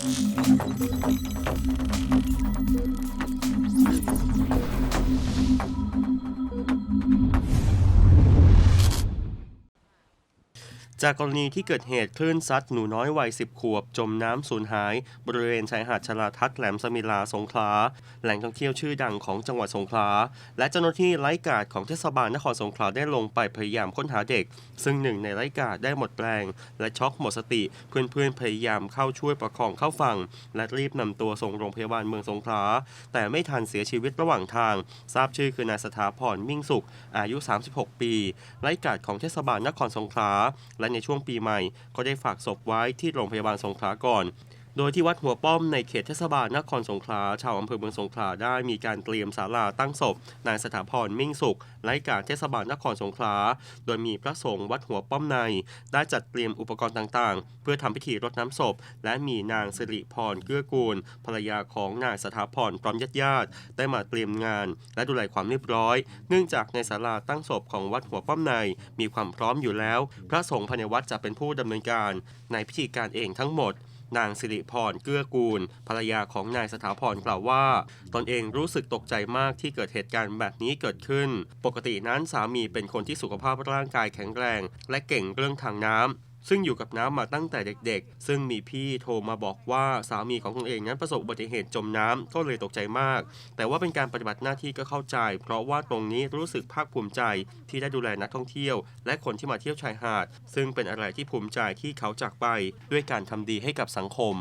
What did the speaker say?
Thank you. จากกรณีที่เกิดเหตุคลื่นซัดหนูน้อยวัย 10 ขวบ จมน้ำสูญหาย บริเวณชายหาดชลาทัศน์แหลมสมิลาสงขลา แหล่งท่องเที่ยวชื่อดังของจังหวัดสงขลา และเจ้าหน้าที่ไร้กาดของเทศบาลนครสงขลาได้ลงไปพยายามค้นหาเด็ก ซึ่งหนึ่งในไร้กาดได้หมดแรงและช็อกหมดสติ เพื่อนๆพยายามเข้าช่วยประคองเข้าฝั่ง และรีบนำตัวส่งโรงพยาบาลเมืองสงขลา แต่ไม่ทันเสียชีวิตระหว่างทาง ทราบชื่อคือนายสถาพรมิ่งสุข อายุ 36 ปี ไร้กาดของเทศบาลนครสงขลาและในช่วงปีใหม่ ก็ได้ฝากศพไว้ที่โรงพยาบาลสงขลาก่อน โดยที่วัดหัวป้อมในเขตเทศบาลนครสงขลาชาวอำเภอเมืองสงขลาได้มีการเตรียมศาลาตั้งศพนายสถาพรมิ่งสุขไร้กาดเทศบาลนครสงขลาโดยมีพระสงฆ์วัดหัวป้อมใน ได้จัดเตรียมอุปกรณ์ต่างๆ เพื่อทำพิธีรดน้ำศพ และมีนางสิริพรเกื้อกูลภรรยาของนายสถาพรพร้อมญาติญาติได้มาเตรียมงาน และดูแลความเรียบร้อย เนื่องจากในศาลาตั้งศพของวัดหัวป้อมใน มีความพร้อมอยู่แล้ว พระสงฆ์ภายในวัดจะเป็นผู้ดำเนินการ ในพิธีการเองทั้งหมด นางสิริพรเกื้อกูล ภรรยาของนายสถาพรกล่าวว่า ตนเองรู้สึกตกใจมากที่เกิดเหตุการณ์แบบนี้เกิดขึ้น ปกตินั้นสามีเป็นคนที่สุขภาพร่างกายแข็งแรง และเก่งเรื่องทางน้ำ ซึ่งอยู่กับน้ำมาตั้งแต่เด็กๆ ซึ่งมีพี่โทรมาบอกว่าสามีของตนเองนั้นประสบอุบัติเหตุจมน้ำก็เลยตกใจมาก แต่ว่าเป็นการปฏิบัติหน้าที่ก็เข้าใจ เพราะว่าตรงนี้รู้สึกภาคภูมิใจที่ได้ดูแลนักท่องเที่ยว และคนที่มาเที่ยวชายหาด ซึ่งเป็นอะไรที่ภูมิใจที่เขาจากไปด้วยการทำดีให้กับสังคม